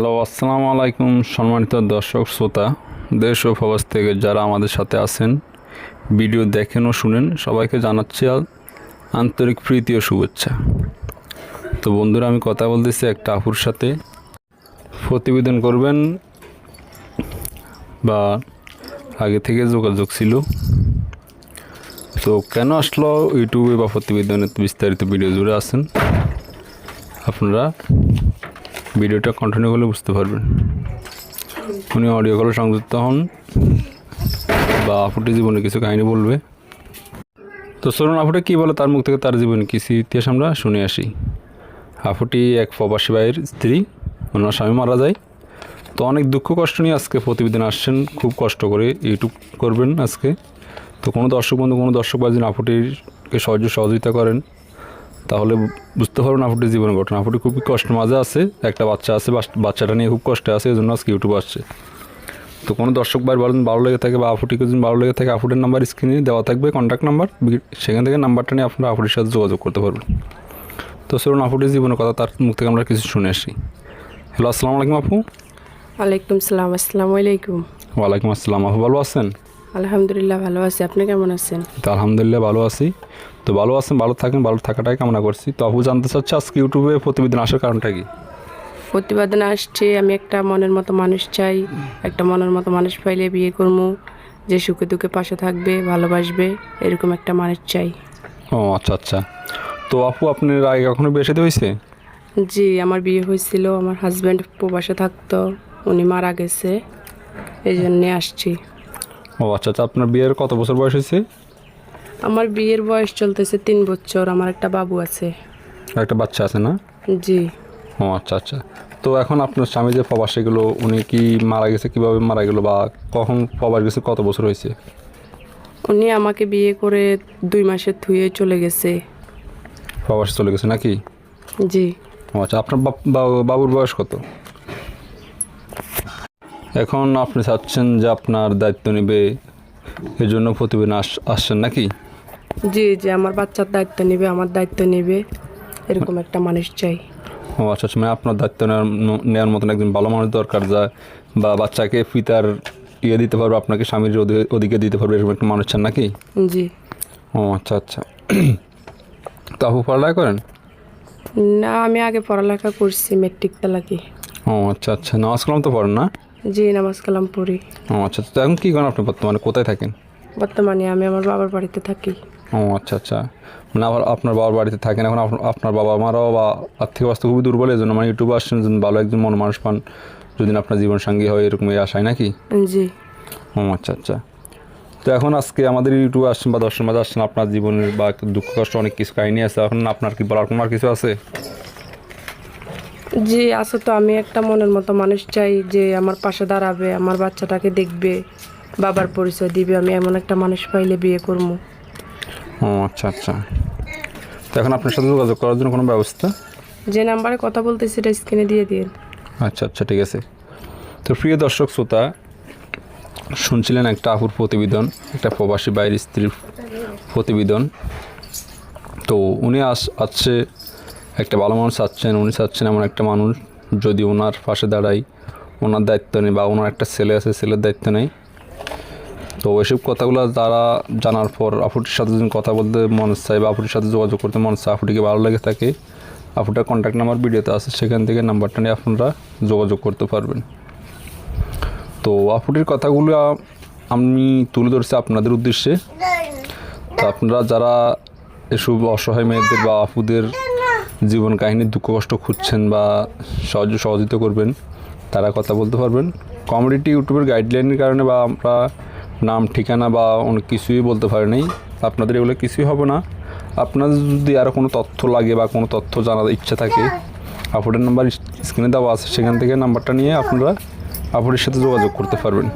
Hello, আসসালামু আলাইকুম সম্মানিত দর্শক শ্রোতা, দেশ ও প্রবাস থেকে যারা আমাদের সাথে আছেন, ভিডিও দেখেন ও শুনেন, সবাইকে জানাচ্ছি আন্তরিক প্রীতি ও শুভেচ্ছা। তো বন্ধুরা, আমি কথা বলতেছি একটা আপুর সাথে। প্রতিবেদন করবেন বা আগে থেকে যোগাযোগ ছিল। তো কেন আসলো ইউটিউবে বা প্রতিবেদনে বিস্তারিত ভিডিও জুড়ে আছেন? আপনারা ভিডিওটা কন্টিনিউ করলে বুঝতে পারবেন। উনি অডিও কলে সংযুক্ত হন বা আপুটি জীবনে কিছু কাহিনী বলবে। তো চলুন, আপুটি কী বলে, তার মুখ থেকে তার জীবনে কিছু ইতিহাস আমরা শুনে আসি। আপুটি এক প্রবাসী ভাইয়ের স্ত্রী, ওনার স্বামী মারা যায়। তো অনেক দুঃখ কষ্ট নিয়ে আজকে প্রতিবেদন আসছেন, খুব কষ্ট করে ইউটিউব করবেন আজকে। তো কোনো দর্শক বন্ধু, কোনো দর্শক বাজিন আপুটিকে সহজ সহযোগিতা করেন তাহলে বুঝতে পারবেন আপুটির জীবন ঘটনা। আপুটি খুবই কষ্ট মাঝে আছে একটা বাচ্চা আছে বাচ্চাটা নিয়ে খুব কষ্টে আছে এই জন্য আজকে ইউটিউব আসছে। তো কোনো দর্শক ভাই বলেন ভালো লেগে থাকে বা আপুটিকে যদি ভালো লেগে থাকে আপুটের নাম্বার স্ক্রিনে দেওয়া থাকবে কন্ট্যাক্ট নাম্বার সেখান থেকে নাম্বারটা নিয়ে আপনারা আপুটির সাথে যোগাযোগ করতে পারবেন। তো চলুন আপুটির জীবনের কথা তার মুখ থেকে আমরা কিছু শুনে আসি। হ্যালো আসসালামু আলাইকুম আপু। ওয়ালাইকুম সালাম আসসালামু আলাইকুম। ওয়ালাইকুম আসসালাম আপু ভালো আছেন? আলহামদুলিল্লাহ ভালো আছি। আপনি কেমন আছেন? তো আলহামদুলিল্লাহ ভালো আছি। তো ভালো আছেন ভালো থাকেন ভালো থাকাটাই কামনা করছি। তো আপু জানতে চাচ্ছে আজকে ইউটিউবে প্রতিবেদন আসার কারণটা কি? প্রতিবেদনে আসছে আমি একটা মনের মতো মানুষ চাই একটা মনের মতো মানুষ পাইলে বিয়ে করব যে সুখে দুঃখে পাশে থাকবে ভালোবাসবে এরকম একটা মানুষ চাই। ও আচ্ছা আচ্ছা। তো আপু আপনার আগে কখনো বিয়ে সাথে হয়েছে? জি আমার বিয়ে হয়েছিল আমার হাজব্যান্ড প্রবাসে থাকতো উনি মারা গেছে এই জন্যে আসছি। ও আচ্ছা আচ্ছা আপনার বিয়ের কত বছর বয়স হয়েছে? আমার বিয়ের বয়স চলতেছে তিন বছর আমার একটা বাবু আছে। একটা বাচ্চা আছে না? জি। ও আচ্ছা আচ্ছা। তো এখন আপনার স্বামী যে প্রবাসে গেলো উনি কি মারা গেছে কীভাবে মারা গেলো বা কখন প্রবাস গেছে কত বছর হয়েছে? উনি আমাকে বিয়ে করে দুই মাসের থুয়ে চলে গেছে। প্রবাসে চলে গেছে নাকি? জি। ও আচ্ছা আপনার বাবুর বয়স কত? এখন আপনি চাচ্ছেন যে আপনার দায়িত্ব নেবে এর জন্য প্রতিবেদন আস আসছেন নাকি? জি যে আমার বাচ্চার দায়িত্ব নেবে আমার দায়িত্ব নেবে এরকম একটা মানুষ চাই। ও আচ্ছা আচ্ছা মানে আপনার দায়িত্ব নেওয়ার নেওয়ার মতন একজন ভালো মানুষ দরকার যা বা বাচ্চাকে পিতার ইয়ে দিতে পারবে আপনাকে স্বামীর ওদিকে দিতে পারবে এরকম একটা মানুষ চান নাকি? জি। ও আচ্ছা আচ্ছা। তো আপু পড়ালেখা করেন? না আমি আগে পড়ালেখা করছি মেট্রিক তালাকি ও আচ্ছা আচ্ছা নামাজ কালাম তো পড়েন না? জি নামাজ কালাম পড়ি। ও আচ্ছা তো এখন কী করেন আপনি বর্তমানে? কোথায় থাকেন? বর্তমানে আমি আমার বাবার বাড়িতে থাকি। ও আচ্ছা আচ্ছা। মানে আবার আপনার বাবার বাড়িতে থাকেন এখন আপনার বাবা মারাও বা আর্থিক অবস্থা খুবই দুর্বল এই জন্য মানে ইউটিউবে আসছেন ভালো একজন মন মানুষ পান যদি আপনার জীবন সঙ্গী হয় এরকম আশায় নাকি? জি। ও আচ্ছা আচ্ছা। তো এখন আজকে আমাদের ইউটিউবে আসছেন বা দর্শন মাঝে আসছেন আপনার জীবনের বা দুঃখ কষ্ট অনেক কিছু কাহিনী আছে এখন আপনার কি বলার কোনো আর কিছু আছে? জি আছে তো। আমি একটা মনের মতো মানুষ চাই যে আমার পাশে দাঁড়াবে আমার বাচ্চাটাকে দেখবে বাবার পরিচয় দিবে। আমি এমন একটা মানুষ পাইলে বিয়ে করব। ও আচ্ছা আচ্ছা। তো এখন আপনার সাথে যোগাযোগ করার জন্য কোনো ব্যবস্থা? যে নাম্বারে কথা বলতেছি সেটা স্ক্রিনে দিয়ে দিন আচ্ছা আচ্ছা ঠিক আছে। তো প্রিয় দর্শক শ্রোতা শুনছিলেন একটা আপুর প্রতিবেদন একটা প্রবাসী বাইরের স্ত্রীর প্রতিবেদন। তো উনি আস আছে একটা ভালো মানুষ চাচ্ছেন, উনি চাচ্ছেন এমন একটা মানুষ। যদি ওনার পাশে দাঁড়াই, ওনার দায়িত্ব নেই বা ওনার একটা ছেলে আছে, ছেলের দায়িত্ব নেই। তো ওইসব কথাগুলো যারা জানার পর আপুটির সাথে যদি কথা বলতে মন চায় বা আপুটির সাথে যোগাযোগ করতে মন চায়, আপুটিকে ভালো লেগে থাকে, আপুটার কন্ট্যাক্ট নাম্বার ভিডিওতে আছে, সেখান থেকে নাম্বারটা নিয়ে আপনারা যোগাযোগ করতে পারবেন। তো আপুটির কথাগুলো আমি তুলে ধরছি আপনাদের উদ্দেশ্যে। তো আপনারা যারা এসব অসহায় মেয়েদের বা আপুদের জীবন কাহিনীর দুঃখ, কষ্ট খুঁজছেন বা সহজ সহযোগিতা করবেন, তারা কথা বলতে পারবেন। কমিউনিটি ইউটিউবের গাইডলাইনের কারণে বা আমরা নাম, ঠিকানা বা অনেক কিছুই বলতে পারি নাই। আপনাদের এগুলো কিছুই হবে না। আপনাদের যদি আরও কোনো তথ্য লাগে বা কোনো তথ্য জানার ইচ্ছা থাকে আপুটের নাম্বার স্ক্রিনে দেওয়া আছে। সেখান থেকে নাম্বারটা নিয়ে আপনারা আপুরের সাথে যোগাযোগ করতে পারবেন।